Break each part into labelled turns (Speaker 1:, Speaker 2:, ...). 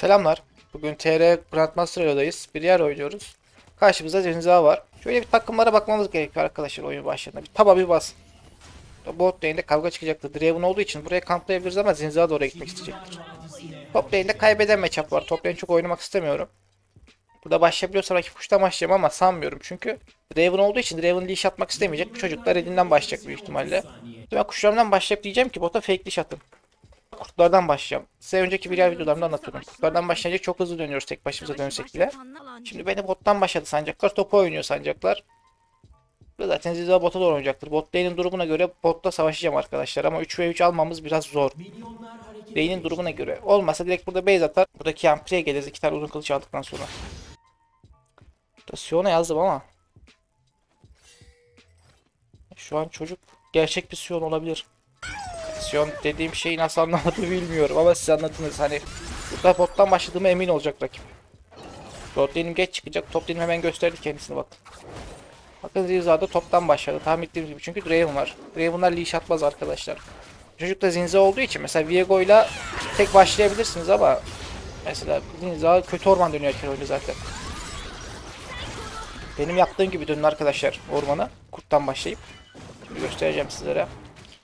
Speaker 1: Selamlar. Bugün TR Grandmaster Hero'dayız. Bir yer oynuyoruz. Karşımızda Zenza var. Şöyle bir takımlara bakmamız gerekiyor arkadaşlar oyun başladığında. Bir taba bir bas. Bot lane'de kavga çıkacaktır. Draven olduğu için buraya kamplayabiliriz ama Zinza da oraya gitmek isteyecektir. Top lane'de kaybeden matchup var. Top lane çok oynamak istemiyorum. Burada başlayabiliyorsam rakip kuştan başlayacağım ama sanmıyorum çünkü Draven olduğu için Draven leash atmak istemeyecek. Bu çocuklar elinden başlayacak büyük ihtimalle. Ben kuşlarımdan başlayıp diyeceğim ki bota fake leash atın. Kurtlardan başlayacağım. Size önceki birer videolarımda anlatıyorum. Kurtlardan başlayınca çok hızlı dönüyoruz tek başımıza dönsek bile. Şimdi beni bottan başladı sancaklar. Topu oynuyor sancaklar. Ve zaten Ziza bota doğru oynayacaktır. Bot lane'in durumuna göre botta savaşacağım arkadaşlar. Ama 3v3 almamız biraz zor. Lane'in durumuna göre. Olmasa direkt burada base atar. Buradaki Ampri'ye geliriz. iki tane uzun kılıç aldıktan sonra. Burada Sion'a yazdım ama. Şu an çocuk gerçek bir Sion olabilir. Sion dediğim şeyi nasıl anlamadı bilmiyorum ama siz anladınız. Hani burada bottan başladığıma emin olacak rakip. Lane'im geç çıkacak. Top lane'im hemen gösterdi kendisini bak. Bakın Zinza'da toptan başladı. Tahmin ettiğim gibi. Çünkü Draven var. Draven'lar leash atmaz arkadaşlar. Çocuk da Zinza olduğu için mesela Viego'yla tek başlayabilirsiniz ama mesela Zinza kötü orman dönüyor erken oyunu zaten. Benim yaptığım gibi dönün arkadaşlar ormana. Kurttan başlayıp. Şimdi göstereceğim sizlere.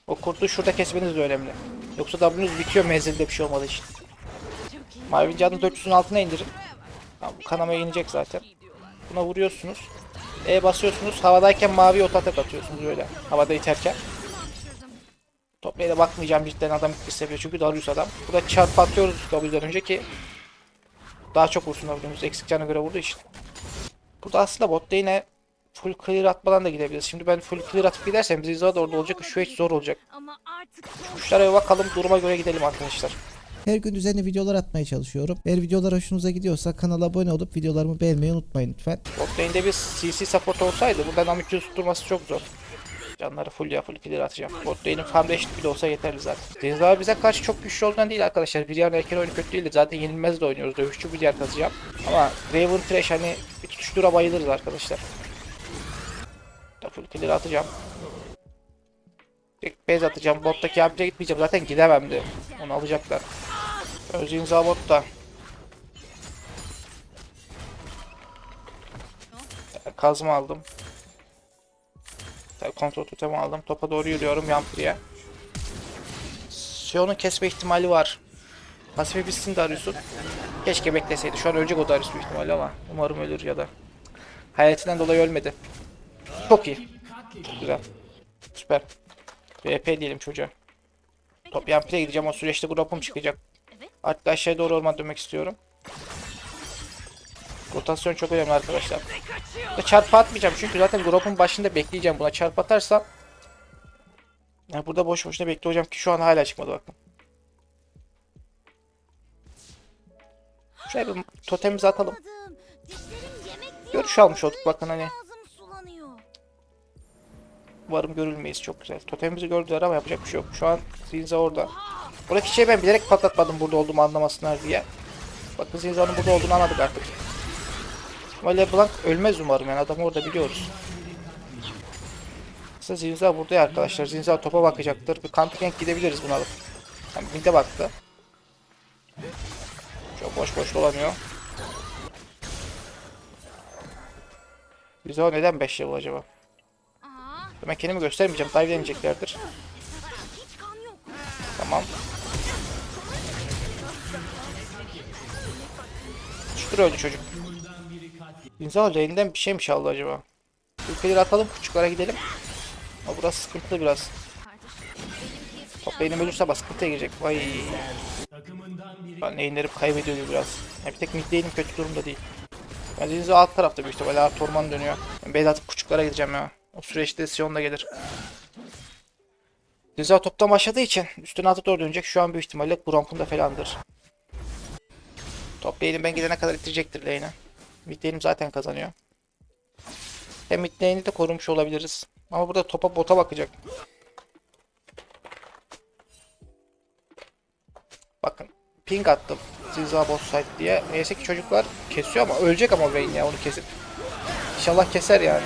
Speaker 1: O kurtu şurada kesmeniz de önemli. Yoksa W'nuz bitiyor menzilde bir şey olmadığı için. Mavi canı 400'ün altına indirin. Tamam, kanamaya inecek zaten. Buna vuruyorsunuz. E basıyorsunuz. Havadayken mavi otatak atıyorsunuz öyle. Havada iterken. Toplaya da bakmayacağım cidden adam bitti seviyor çünkü Darius adam. Burada çarpı atıyoruz W'den önce ki daha çok vursun W'muz eksik canı göre vurduğu için. Burada aslında botta yine full clear atmadan da gidebiliriz. Şimdi ben full clear atıp gidersem Zinza da orada olacak. Şu hiç zor olacak. Kuşlara bakalım duruma göre gidelim arkadaşlar.
Speaker 2: Her gün düzenli videolar atmaya çalışıyorum. Eğer videolar hoşunuza gidiyorsa kanala abone olup videolarımı beğenmeyi unutmayın lütfen.
Speaker 1: Bot lane'de bir CC support olsaydı buradan Amikus tutturması çok zor. Canları full ya full clear atacağım. Bot lane'in farm eşit bile olsa yeterli zaten. Zinza bize karşı çok güçlü olduğundan değil arkadaşlar. Bir yer erken oyunu kötü değildir. Zaten yenilmez de oynuyoruz. Dövüşçü bir yer kazacağım. Ama Raven Trash hani bir tutuştura bayılırız arkadaşlar. Full atacağım. Tek base atacağım. Bottaki abiye gitmeyeceğim. Zaten gidemem de. Onu alacaklar. Öz Zinza botta. Kazma aldım. Kontrol totemi aldım. Topa doğru yürüyorum Yampiri'ye. Sion'un kesme ihtimali var. Pasife bitsin Darius'un. Keşke bekleseydi. Şu an ölecek o Darius büyük ama umarım ölür ya da. Hayatinden dolayı ölmedi. Çok iyi. Güzel. Süper. VP diyelim çocuğa. Top Yampiri'ye gideceğim. O süreçte grubum çıkacak. Artık aşağıya doğru orman dönmek istiyorum. Rotasyon çok önemli arkadaşlar. Burada çarpı atmayacağım çünkü zaten grubun başında bekleyeceğim buna çarpı atarsam. Yani burada boş boşuna bekleyeceğim ki şu an hala çıkmadı bakın. Şöyle bir totemimizi atalım. Görüş almış olduk bakın hani. Umarım görülmeyiz çok güzel. Totemimizi gördüler ama yapacak bir şey yok. Şu an Zinza orada. Buradaki şeyi ben bilerek patlatmadım burada olduğumu anlamasınlar diye. Bakın Zinza'nın burada olduğunu anladık artık. Ama LeBlanc ölmez umarım yani adamı orada biliyoruz. Aslında Zinza burada ya arkadaşlar. Zinza topa bakacaktır. Bir counter gank gidebiliriz bunu alıp. Yani mid'e baktı. Çok boş boş dolanıyor. Zinza neden 5 level acaba? Ben kendimi göstermeyeceğim. Dive deneyeceklerdir. Tamam. Şudur öldü çocuk. İnsan lane'den bir şey mi çaldı acaba? Ülkeleri atalım küçüklere gidelim. Ama burası sıkıntılı biraz. Top lane'im ölürse ama sıkıntıya girecek. Vay. Ben lane'leri kaybediyor biraz. Ya bir tek mid lane'im kötü durumda değil. Zinzo alt tarafta büyük ihtimalle artı orman dönüyor. Ben base atıp küçüklere gideceğim ya. O süreçte Sion da gelir. Zinzo toptan başladığı için üstüne atıp doğru dönecek. Şu an büyük ihtimalle Gromp'un da falandır. Top lane'im ben gidene kadar itirecektir lane'i. Mid lane'im zaten kazanıyor. Hem mid lane'i de korumuş olabiliriz. Ama burada topa bota bakacak. Bakın ping attım. Zinza boss side diye. Neyse ki çocuklar kesiyor ama ölecek ama Vayne ya onu kesip. İnşallah keser yani.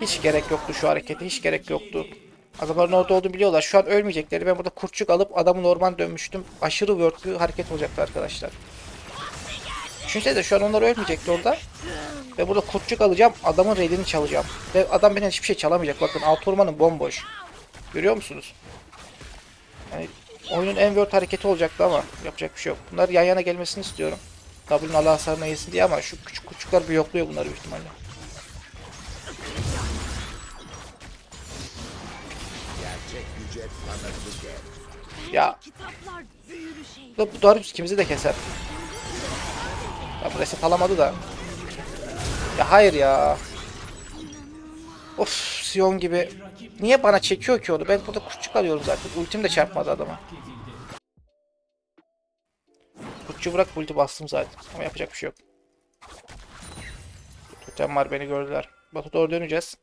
Speaker 1: Hiç gerek yoktu şu harekete. Hiç gerek yoktu. Adamların orada olduğunu biliyorlar. Şu an ölmeyecekleri. Ben burada kurtçuk alıp adamın orman dönmüştüm. Aşırı bir hareket olacaktı arkadaşlar. Düşünsene şu an onlar ölmeyecekti orada. Ve burada kurtçuk alacağım. Adamın raidini çalacağım. Ve adam benden hiçbir şey çalamayacak. Bakın alt ormanın bomboş. Görüyor musunuz? Yani oyunun en worth hareketi olacaktı ama yapacak bir şey yok. Bunlar yan yana gelmesini istiyorum. W'nun Allah hasarına yesin diye ama şu küçük kurtçuklar bir yokluyor bunları büyük ihtimalle. Ya bu bu Darius ikimizi de keser. Ya bu reset alamadı da. Ya hayır ya. Of Sion gibi. Niye bana çekiyor ki onu? Ben burada kurtçuk alıyorum zaten. Ultim de çarpmadı adama. Kurtçu bırak ulti bastım zaten. Ama yapacak bir şey yok. Totem var beni gördüler. Batu doğru döneceğiz.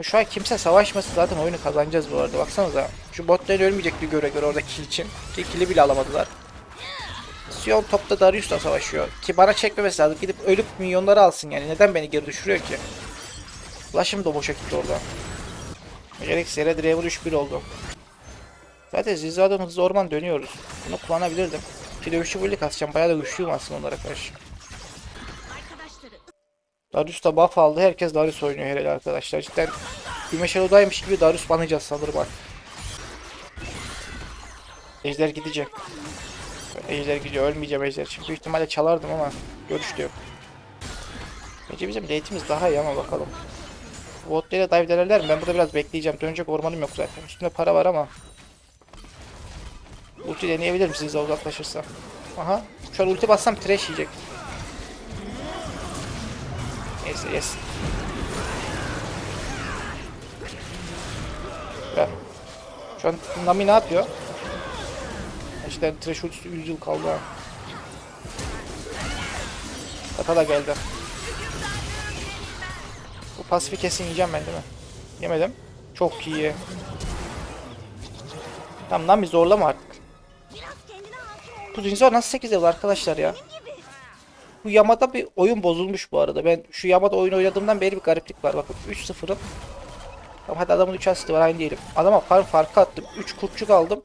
Speaker 1: Şu an kimse savaşmasın zaten oyunu kazanacağız bu arada. Baksanıza. Şu bot lane ölmeyecekti göre göre orada kill için. Ki kill'i bile alamadılar. Sion topta Darius'la savaşıyor. Ki bana çekmemesi lazım. Gidip ölüp milyonları alsın yani. Neden beni geri düşürüyor ki? Flash'ım da boşa gitti orada. Gerek yere Draven 3-1 oldu. Zaten Ziza'dan hızlı orman dönüyoruz. Bunu kullanabilirdim. Ki dövüşçü birlik atacağım. Bayağı da güçlüyüm aslında onlara karşı. Darius da buff aldı. Herkes Darius oynuyor herhalde arkadaşlar. Cidden Gümeş odaymış gibi Darius banacağız sanırım bak. Ejder gidecek. Ejder gidiyor. Ölmeyeceğim Ejder. Şimdi büyük ihtimalle çalardım ama görüş de yok. Bence bizim late'imiz daha iyi ama bakalım. Botlara dive denerler mi? Ben burada biraz bekleyeceğim. Dönecek ormanım yok zaten. Üstümde para var ama. Ulti deneyebilir misiniz uzaklaşırsa? Aha. An ulti bassam trash yiyecek. Neyse yes. Ver. Şu an Nami ne yapıyor? İşte trash ultisi 100 yıl kaldı ha. Kata da geldi. Bu pasifi kesin yiyeceğim ben değil mi? Yemedim. Çok iyi. Tamam Nami zorlama artık. Bu Rinzo nasıl 8 level arkadaşlar ya? Bu Yamada bir oyun bozulmuş bu arada. Ben şu Yamada oyunu oynadığımdan beri bir gariplik var. Bakın 3-0'ım. Tamam hadi adamın 3 asisti var aynı değilim. Adama farm farkı attım. 3 kurtçuk aldım.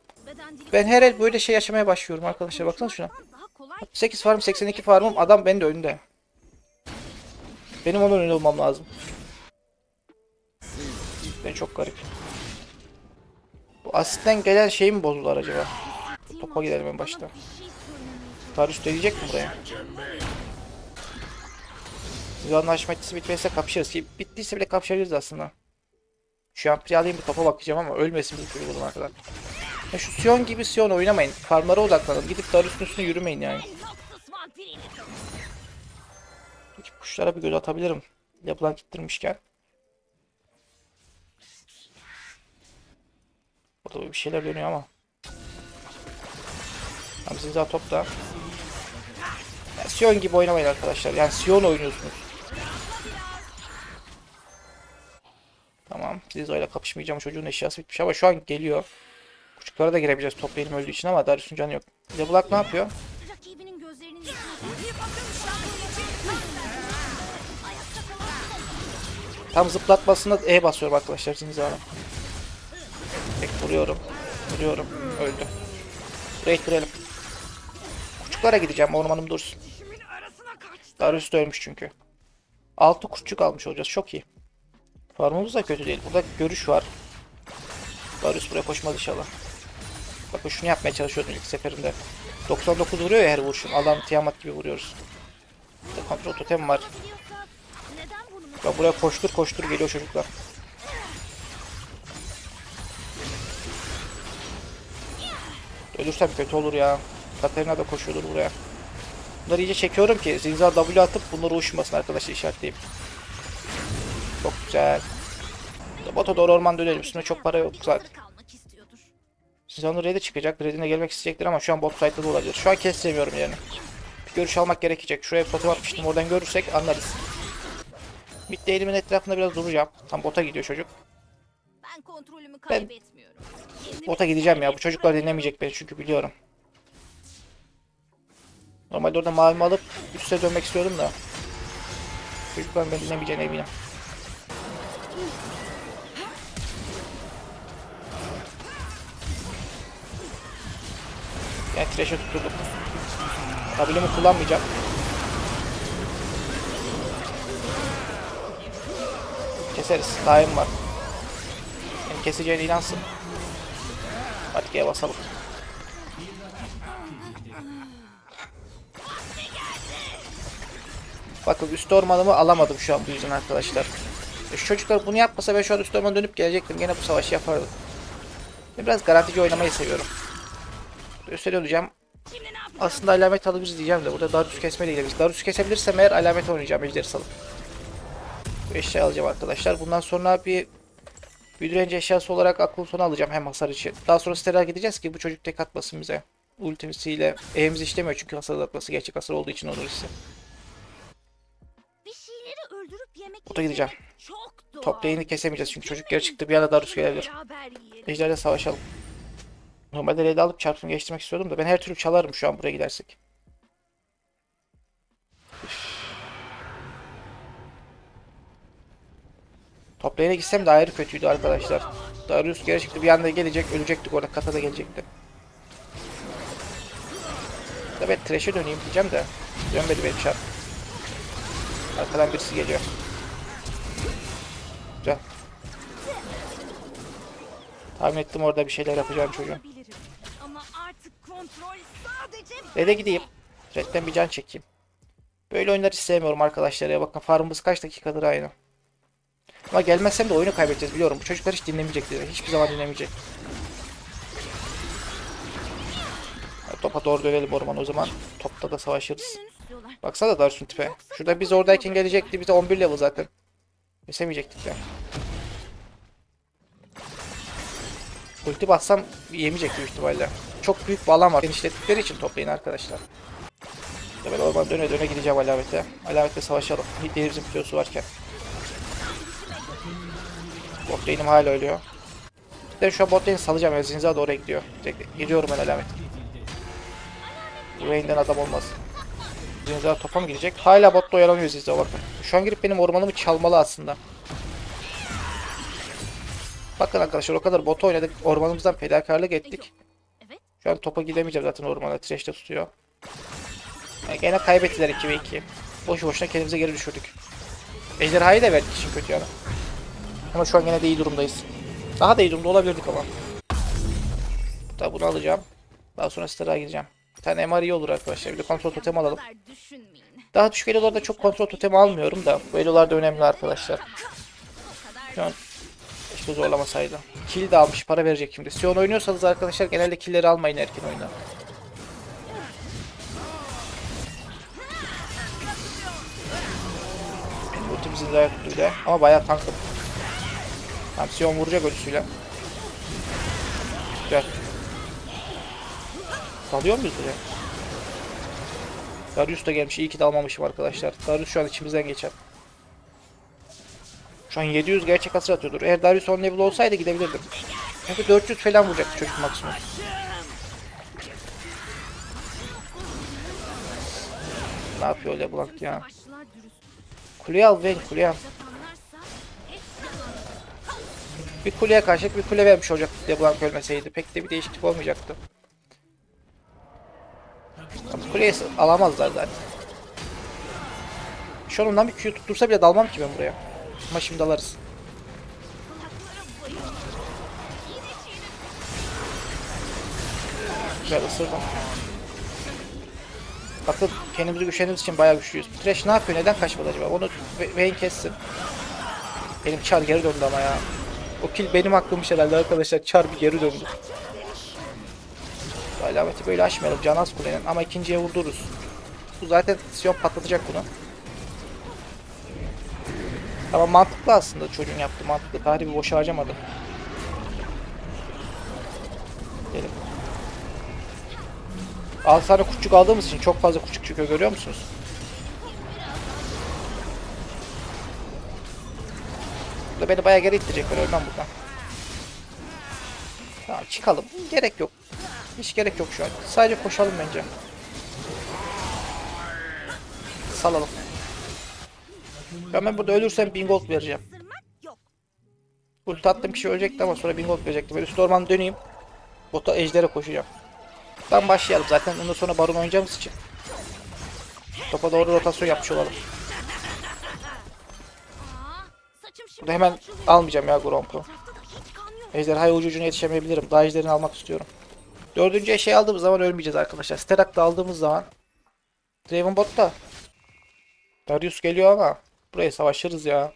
Speaker 1: Ben her el böyle şey yaşamaya başlıyorum arkadaşlar. Baksanıza şuna.
Speaker 3: daha kolay.
Speaker 1: 8 farm 82 farmım adam benim de önünde. Benim onun önünde olmam lazım. Ben çok garip. Bu asitten gelen şey mi bozdular acaba? Topa gidelim en başta. Darius deneyecek mi buraya? Zila'nın haşmetçisi bitmezse kapışırız ki bittiyse bile kapışabiliriz aslında. Şu an alayım bir topa bakacağım ama ölmesin bir çocuk olana kadar. Ya şu Sion gibi Sion oynamayın. Farmlara odaklanın. Gidip Darius'un üstüne yürümeyin yani. Peki kuşlara bir göz atabilirim. Yapılan gittirmişken. Burada bir şeyler dönüyor ama. Tam Zinza top da. Ya Sion gibi oynamayın arkadaşlar. Yani Sion oynuyorsunuz. Tamam. Zinza ile kapışmayacağım. Çocuğun eşyası bitmiş ama şu an geliyor. Küçüklere de girebileceğiz top benim öldüğü için ama Darius'un canı yok. LeBlanc ne yapıyor? Tam zıplatmasında E basıyorum arkadaşlar Zinza'nın. Tek vuruyorum. Vuruyorum. Öldü. Buraya ittirelim. Kurçuklara gideceğim ormanım dursun. Darius da ölmüş çünkü. 6 kurçuk almış olacağız. Çok iyi. Farmımız da kötü değil. Burada görüş var. Darius buraya koşmaz inşallah. Bakın şunu yapmaya çalışıyordum ilk seferinde. 99 vuruyor ya her vuruşum. Allah'ım Tiamat gibi vuruyoruz. Burada kontrol totem var. Bak buraya koştur koştur geliyor çocuklar. Ölürsem kötü olur ya. Katarina da koşuyordur buraya. Bunları iyice çekiyorum ki Zinza W atıp bunları uçmasın arkadaşlar işaretleyeyim. Çok güzel. Bota doğru orman dönelim. Üstüne çok para yok zaten. Zinza'nın red'e çıkacak. Red'ine gelmek isteyecektir ama şu an bot side'da da olabilir. Şu an kestiremiyorum yani. Bir görüş almak gerekecek. Şuraya totem atmıştım. Oradan görürsek anlarız. Mid elimin etrafında biraz duracağım. Tam bota gidiyor çocuk.
Speaker 3: Ben kontrolümü kaybetmiyorum.
Speaker 1: Bota gideceğim ya. Bu çocuklar dinlemeyecek beni çünkü biliyorum. Normalde orada mavimi alıp üste dönmek istiyordum da. Çocuklar beni dinlemeyeceğine eminim. Yani Thresh'e tutturdum. W'mu kullanmayacağım. Keseriz. Daim var. Yani keseceğine inansın. Gel basalım. Bakın üst ormanımı alamadım şu an bu yüzden arkadaşlar. E, Şu çocuklar bunu yapmasa ben şu an üst ormana dönüp gelecektim. Gene bu savaşı yapardım. Biraz garantici oynamayı seviyorum. Üstelik olacağım. Aslında alamet alabiliriz diyeceğim de burada Darius kesmeyle gidebiliriz. Darius kesebilirsem eğer alamet oynayacağım ejderi salıp. Bu eşya alacağım arkadaşlar. Bundan sonra bir direnci eşyası olarak aklın sonu alacağım hem hasar için. Daha sonra steril gideceğiz ki bu çocuk tek atmasın bize. Ultimisiyle E'miz işlemiyor çünkü hasar atması gerçek hasar olduğu için olur ise. Ota gideceğim.
Speaker 3: yemek Çok doğal.
Speaker 1: Top lane'i kesemeyeceğiz çünkü çocuk geri çıktı bir anda Darius gelebilir. Ejderle savaşalım. Normalde raid'i alıp çarpımı geçtirmek istiyordum da ben her türlü çalarım şu an buraya gidersek. Top lane'e gitsem de ayrı kötüydü arkadaşlar. Darius geri çıktı bir anda gelecek ölecektik orada kata da gelecekti. Ben trash'e döneyim diyeceğim de dönmedi benim şart. Arkadan birisi geliyor. Güzel. Tahmin ettim orada bir şeyler yapacağım çocuğun.
Speaker 3: Kontrol sadece
Speaker 1: Red'e gideyim. Red'den bir can çekeyim. Böyle oyunları sevmiyorum arkadaşlar ya. Bakın farmımız kaç dakikadır aynı. Ama gelmezsem de oyunu kaybedeceğiz biliyorum. Bu çocuklar hiç dinlemeyecekler. Hiçbir zaman dinlemeyecek. Topa doğru dönelim orman o zaman. Topta da savaşırız. Baksana Darsun tipe. Şurada biz oradayken gelecekti. Bize 11 level zaten. Kesemeyecektik ya. Ulti bassam yemeyecek büyük ihtimalle. Çok büyük bir alan var. Genişlettikleri için toplayın arkadaşlar. Ya ben orman döne döne gideceğim alamete. Alamette savaşalım. Hitlerimizin kilosu varken. Bot lane'im hala ölüyor. Ben şu an bot lane'i salacağım. Da oraya gidiyor. Direkt gidiyorum ben alamete. Lane'den adam olmaz. Zinza topa mı girecek? Hala botta oyalanıyor Zinza bakın. Şu an girip benim ormanımı çalmalı aslında. Bakın arkadaşlar o kadar bota oynadık. Ormanımızdan fedakarlık ettik. Şu an topa gidemeyeceğim zaten ormana. Thresh'te tutuyor. Yani gene kaybettiler 2 ve 2. Boşu boşuna kendimize geri düşürdük. Ejderhayı da verdik için kötü yani. Ama şu an gene de iyi durumdayız. Daha da iyi durumda olabilirdik ama. Tabi bunu alacağım. Daha sonra Star'a gideceğim. Bir tane MR iyi olur arkadaşlar. Bir de kontrol totemi alalım. Daha düşük elolarda çok kontrol totemi almıyorum da. Bu elolar da önemli arkadaşlar. Şu an işte zorlamasaydı. Kill de almış para verecek şimdi. Sion oynuyorsanız arkadaşlar genelde killleri almayın erken oyunda. Ultimizin de tuttu bile ama bayağı tankım. Tamam Sion vuracak ölüsüyle. Güzel. Dalıyor muyuz buraya? Darius da gelmiş. İyi ki de almamışım arkadaşlar. Darius şu an içimizden geçer. Şu an 700 gerçek hasar atıyordur. Eğer Darius 10 level olsaydı gidebilirdim. Çünkü 400 falan vuracaktı çocuk maksimum. Ne yapıyor LeBlanc ya? Kuleyi al Vayne kuleye al. Bir kuleye karşılık bir kule vermiş olacak LeBlanc ölmeseydi. Pek de bir değişiklik olmayacaktı. Ama kuleyi alamazlar zaten. Şu an ondan bir Q tuttursa bile dalmam ki ben buraya. Ama şimdi
Speaker 3: çiğnedim.
Speaker 1: Güzel ısırdım. Bakın kendimizi güçlendirdiğimiz için bayağı güçlüyüz. Thresh ne yapıyor? Neden kaçmadı acaba? Onu Vayne kessin. Benim çar geri döndü ama ya. O kill benim hakkımmış herhalde arkadaşlar. Çar bir geri döndü. Alameti böyle açmayalım. Can az kulenin ama ikinciye vurdururuz. Bu zaten Sion patlatacak bunu. Ama mantıklı aslında çocuğun yaptığı mantıklı. Tahribi boşa harcamadı. Gelin. 6 tane küçük aldığımız için çok fazla küçük çıkıyor görüyor musunuz? Bu da beni bayağı geri ittirecek ben ölmem buradan. Tamam çıkalım. Gerek yok. Hiç gerek yok şu an. Sadece koşalım bence. Salalım. Ben, ben burada ölürsem 1000 gold vereceğim. Ulti attığım kişi ölecekti ama sonra 1000 gold verecekti. Ben üst ormana döneyim. Bota ejdere koşacağım. Toptan başlayalım. Zaten ondan sonra baron oynayacağımız için. Topa doğru rotasyon yapmış olalım. Burada hemen almayacağım ya
Speaker 3: da yok.
Speaker 1: Ejderhaya ucu ucuna yetişemeyebilirim. Daha ejderini almak istiyorum. Dördüncü eşeği aldığımız zaman ölmeyeceğiz arkadaşlar. Sterak da aldığımız zaman Draven botta. Darius geliyor ama buraya savaşırız ya.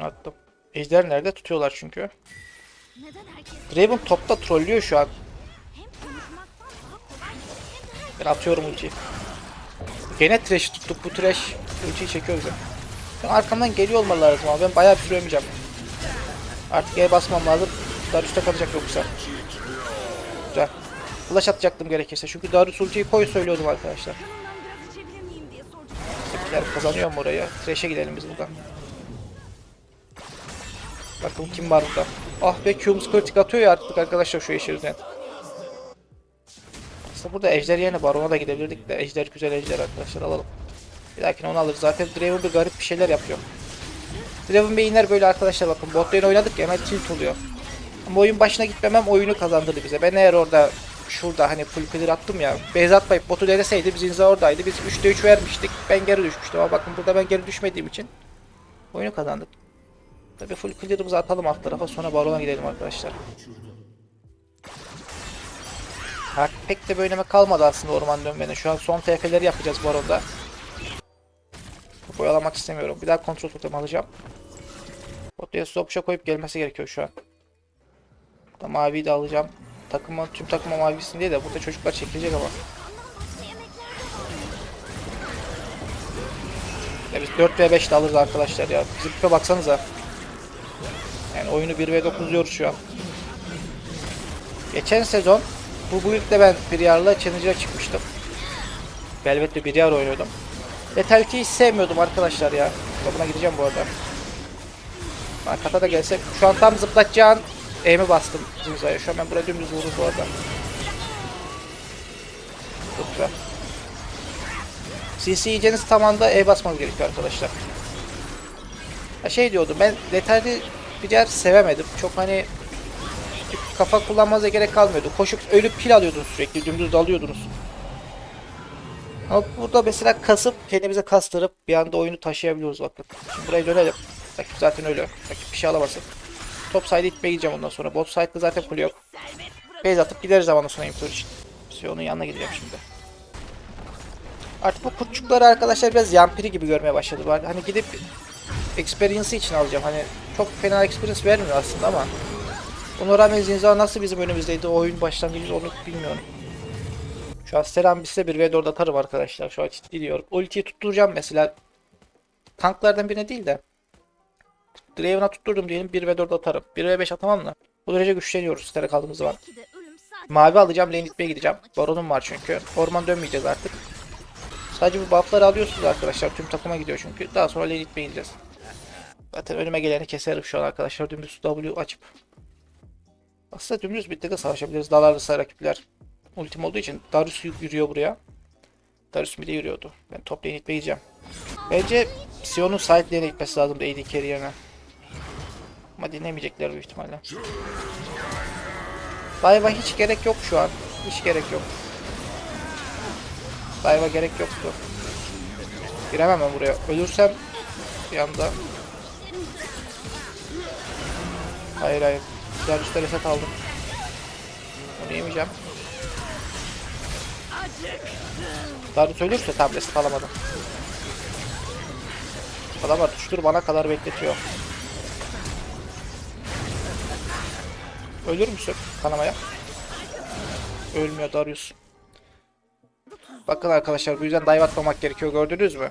Speaker 1: Attım. Ejder nerede? Tutuyorlar çünkü. Draven topta trollüyor şu an. Ben atıyorum ultiyi. Gene trash tuttuk. Bu trash ultiyi çekiyor bize. Ben arkamdan geliyor olmalı lazım ama ben bayağı bir süremeyeceğim. Artık E'ye basmam lazım. Darius'ta kalacak yoksa. Güzel. Flash atacaktım gerekirse. Çünkü Darius ultiyi koy söylüyordum arkadaşlar. Tepkiler kazanıyor mu oraya? Trash'e gidelim biz buradan. Bakın kim var burada. Ah be Q'muz kritik atıyor ya artık arkadaşlar şu işi yüzünden. Aslında burada ejder yerine barona da gidebilirdik de ejder güzel ejder arkadaşlar alalım. Bir dahakine onu alırız. Zaten Draven bir garip bir şeyler yapıyor. Draven Bey'inler böyle arkadaşlar bakın bot oynadık ya hemen tilt oluyor. Ama oyun başına gitmemem oyunu kazandırdı bize. Ben eğer orada şurada hani full clear attım ya. Base atmayıp botu deneseydi biz Inza oradaydı. Biz 3'te 3 vermiştik. Ben geri düşmüştüm ama bakın burada ben geri düşmediğim için oyunu kazandık. Tabi full clear'ımızı atalım alt tarafa sonra barona gidelim arkadaşlar. Ha, pek de bir öneme kalmadı aslında orman dönmenin. Şu an son TF'leri yapacağız baronda. Boyalamak istemiyorum. Bir daha kontrol totem alacağım. Potaya stopşa koyup gelmesi gerekiyor şu an. Da maviyi de alacağım. Takıma, tüm takıma mavisin diye de burada çocuklar çekilecek ama. Ya biz 4 v 5 de alırız arkadaşlar ya. Bizim tipe baksanıza. Yani oyunu 1 v 9 diyoruz şu an. Geçen sezon bu build'de ben Briar'la Challenger'a çıkmıştım. Velvet'le Briar oynuyordum. Letality'yi hiç sevmiyordum arkadaşlar ya. Buna gideceğim bu arada. Arkada da gelse. Şu an tam zıplatacağın E'mi bastım Zinza'ya. Şu an ben buraya dümdüz vurdum bu arada. Çok güzel. CC yiyeceğiniz tam anda E basmanız gerekiyor arkadaşlar. Ha şey diyordum ben detaylı bir yer sevemedim. Çok hani kafa kullanmanıza gerek kalmıyordu. Koşup ölüp pil alıyordunuz sürekli. Dümdüz dalıyordunuz. Ama burada mesela kasıp kendimize kastırıp bir anda oyunu taşıyabiliyoruz bakın. Şimdi buraya dönelim. Rakip zaten ölüyor. Rakip bir şey alamasın. Top side'e itmeye gideceğim ondan sonra. Bot side'da zaten kule yok. Base atıp gideriz zamanla sonra imtur için. Sion'un yanına gideceğim şimdi. Artık bu kurtçukları arkadaşlar biraz yampiri gibi görmeye başladı. Hani gidip experience için alacağım. Hani çok fena experience vermiyor aslında ama ona rağmen Zinza nasıl bizim önümüzdeydi oyun başlangıcı onu bilmiyorum. Şu an Selam size bir v 4 atarım arkadaşlar. Şu an ciddi diyorum. Ultiyi tutturacağım mesela. Tanklardan birine değil de. Draven'a tutturdum diyelim 1 v 4 atarım. 1 v 5 atamam da. Bu derece güçleniyoruz stere kaldığımız zaman. Mavi alacağım, lane itmeye gideceğim. Baronum var çünkü. Orman dönmeyeceğiz artık. Sadece bu buffları alıyorsunuz arkadaşlar. Tüm takıma gidiyor çünkü. Daha sonra lane itmeye gideceğiz. Zaten önüme geleni keserim şu an arkadaşlar. Dümdüz W açıp. Aslında dümdüz birlikte de savaşabiliriz. Dalarlısa rakipler. Ultim olduğu için Darius yürüyor buraya. Darius bir de yürüyordu. Ben top lane itmeye gideceğim. Bence Sion'un side lane'e gitmesi lazımdı AD carry yerine. Ama dinlemeyecekler büyük ihtimalle. Dive'a hiç gerek yok şu an. Hiç gerek yok. Dive'a gerek yoktu. Giremem ben buraya. Ölürsem bir anda. Hayır hayır. Üstte reset aldım. Onu yemeyeceğim. Darius ölürse tam reset alamadım. Adamlar tuştur bana kadar bekletiyor. Ölür müsün kanamaya? Ölmüyor Darius. Bakın arkadaşlar bu yüzden dive atmamak gerekiyor gördünüz mü?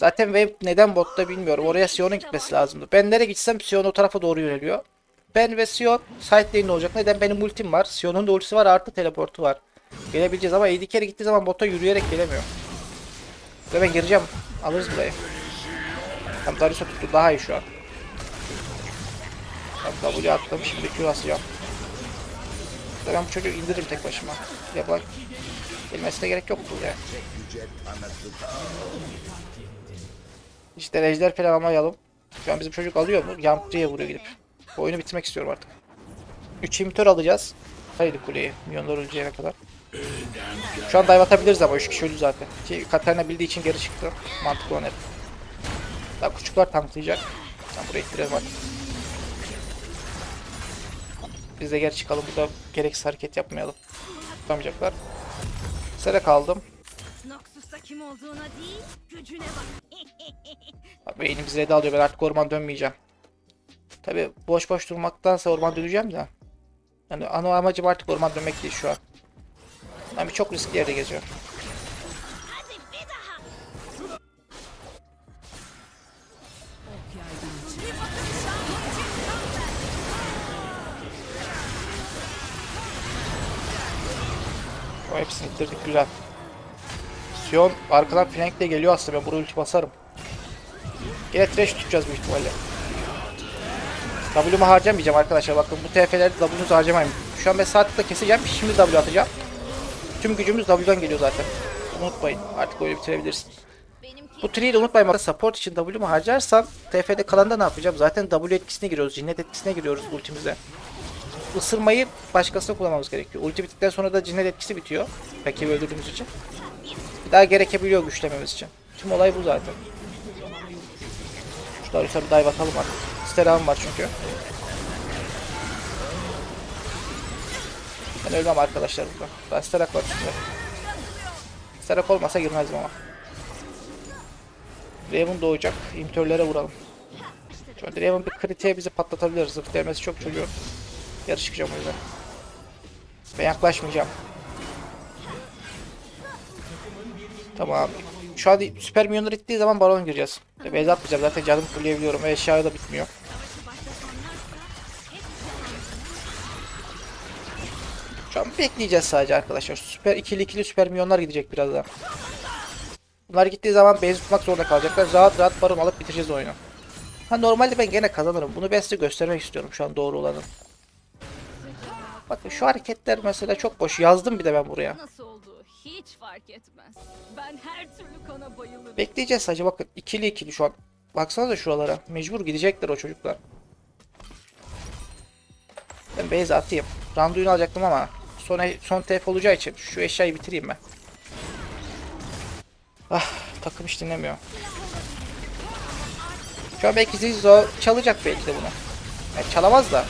Speaker 1: Zaten wave neden botta bilmiyorum. Oraya Sion'un gitmesi lazımdı. Ben nereye gitsem Sion o tarafa doğru yöneliyor. Ben ve Sion side olacak. Neden? Benim ultim var. Sion'un da ultisi var artı teleportu var. Gelebileceğiz ama AD carry gittiği zaman bota yürüyerek gelemiyor. Ve ben gireceğim. Alırız burayı. Tam Darius'a tuttu. Daha iyi şu an. Tam W attım. Şimdi Q asacağım. Ve Ben bu çocuğu indiririm tek başıma. Ya bak. Gelmesine gerek yoktu yani. İşte ejder falan almayalım. Şu an bizim çocuk alıyor mu? Yampiriye vuruyor gidip. Bu oyunu bitirmek istiyorum artık. 3 imitör alacağız. Haydi kuleyi. Milyonlar öleceğine kadar. Şu an dive atabiliriz ama 3 kişi öldü zaten. Ki Katarina bildiği için geri çıktı. Mantıklı olan hep. Daha küçükler tanklayacak. Ben buraya ittirelim hadi. Biz de geri çıkalım. Burada gereksiz hareket yapmayalım. Tutamayacaklar. Sere kaldım.
Speaker 3: Noxus'ta kim olduğuna değil, gücüne bak.
Speaker 1: Bak beynimiz red alıyor. Ben artık orman dönmeyeceğim. Tabi boş boş durmaktansa orman döneceğim de. Yani ana amacım artık orman dönmek değil şu an. Bir çok riskli yerde geziyorum. O hepsini ittirdik güzel. Sion arkadan flankle geliyor aslında ben buraya ulti basarım. Yine trash tutacağız büyük ihtimalle. W'mu harcamayacağım arkadaşlar bakın bu TF'lerde W'nuzu harcamayın. Şu an ben saatlikte keseceğim şimdi W atacağım. Tüm gücümüz W'dan geliyor zaten. Unutmayın artık öyle bitirebilirsin. Bu tree'yi de unutmayın bak support için W'mu harcarsan TF'de kalanda ne yapacağım? Zaten W etkisine giriyoruz, cinnet etkisine giriyoruz ultimizde. Isırmayı başkasına kullanmamız gerekiyor. Ulti bittikten sonra da cinnet etkisi bitiyor. Rakibi öldürdüğümüz için. Bir daha gerekebiliyor güçlememiz için. Tüm olay bu zaten. Şu Darius'a bir dive atalım artık. Steram var çünkü. Ben ölmem arkadaşlar burada. Daha Sterak var üstünde. Sterak olmasa girmezdim ama. Raven doğacak. İmtörlere vuralım. Şöyle Raven bir kritiğe bizi patlatabilir. Zırh çok çocuğu. Yarı çıkacağım o yüzden. Ben yaklaşmayacağım. Tamam. Şu an süper milyonlar ittiği zaman baron gireceğiz. Beyza atmayacağım. Zaten canım fulleyebiliyorum. Ve eşya da bitmiyor. Şu an bekleyeceğiz sadece arkadaşlar. Süper ikili ikili süper milyonlar gidecek birazdan. Bunlar gittiği zaman base tutmak zorunda kalacaklar. Rahat rahat baron alıp bitireceğiz oyunu. Ha normalde ben gene kazanırım. Bunu ben size göstermek istiyorum şu an doğru olanı. Bakın şu hareketler mesela çok boş. Yazdım bir de ben buraya.
Speaker 3: nasıl olduğu hiç fark etmez. Ben her türlü kana bayılırım.
Speaker 1: Bekleyeceğiz sadece bakın. ikili ikili şu an. Baksanıza şuralara. Mecbur gidecekler o çocuklar. Ben base atayım. Randuin'i alacaktım ama son, son TF olacağı için şu eşyayı bitireyim ben. Ah takım hiç dinlemiyor. Şu an belki Zizzo çalacak belki de bunu. Yani çalamaz da.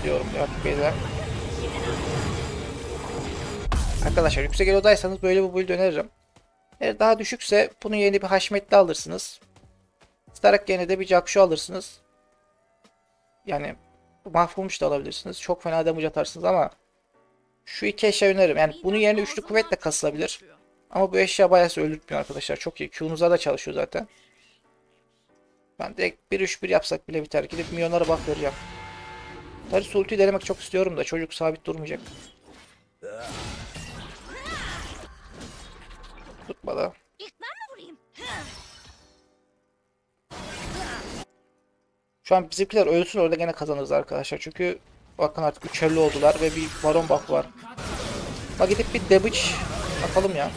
Speaker 1: Gidiyorum artık base'e. Arkadaşlar yüksek elodaysanız böyle bu build öneririm. Eğer daha düşükse bunun yerine bir haşmetli alırsınız. Starak yerine de bir Jakshu alırsınız. Yani mahvolmuş da alabilirsiniz. Çok fena damage atarsınız ama şu iki eşya öneririm. Yani bunun yerine üçlü kuvvet de kasılabilir. Ama bu eşya bayağı öldürtmüyor arkadaşlar. Çok iyi. Q'nuza da çalışıyor zaten. Ben direkt 1-3-1 yapsak bile biter. Gidip milyonlara buff vereceğim. Darius ultiyi denemek çok istiyorum da çocuk sabit durmayacak.
Speaker 3: Mi vurayım?
Speaker 1: Şu an bizimkiler ölsün orada gene kazanırız arkadaşlar. Çünkü bakın artık 350 oldular ve bir baron buff var. Bak gidip bir damage atalım ya.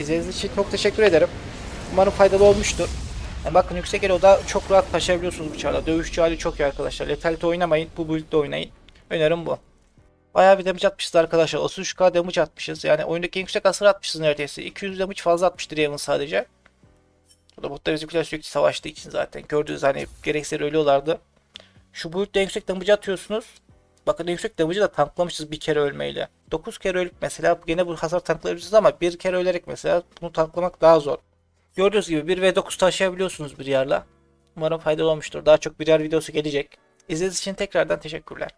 Speaker 1: İzlediğiniz için çok teşekkür ederim. Umarım faydalı olmuştur. Yani bakın yüksek eloda çok rahat taşıyabiliyorsunuz bıçağla. Dövüşçü hali çok iyi arkadaşlar. Lethality oynamayın. Bu build'de oynayın. Önerim bu. Bayağı bir damage atmışız arkadaşlar. 33k damage atmışız. Yani oyundaki en yüksek hasar atmışız neredeyse. 200 damage fazla atmıştır Raven sadece. O da botlar bizimkiler sürekli savaştığı için zaten. Gördüğünüz hani gereksiz ölüyorlardı. Şu build'de en yüksek damage atıyorsunuz. Bakın yüksek damage'ı da tanklamışız bir kere ölmeyle. 9 kere ölüp mesela gene bu hasar tanklayabilirsiniz ama bir kere ölerek mesela bunu tanklamak daha zor. Gördüğünüz gibi 1 ve 9 taşıyabiliyorsunuz bir yerle. Umarım faydalı olmuştur. Daha çok birer videosu gelecek. İzlediğiniz için tekrardan teşekkürler.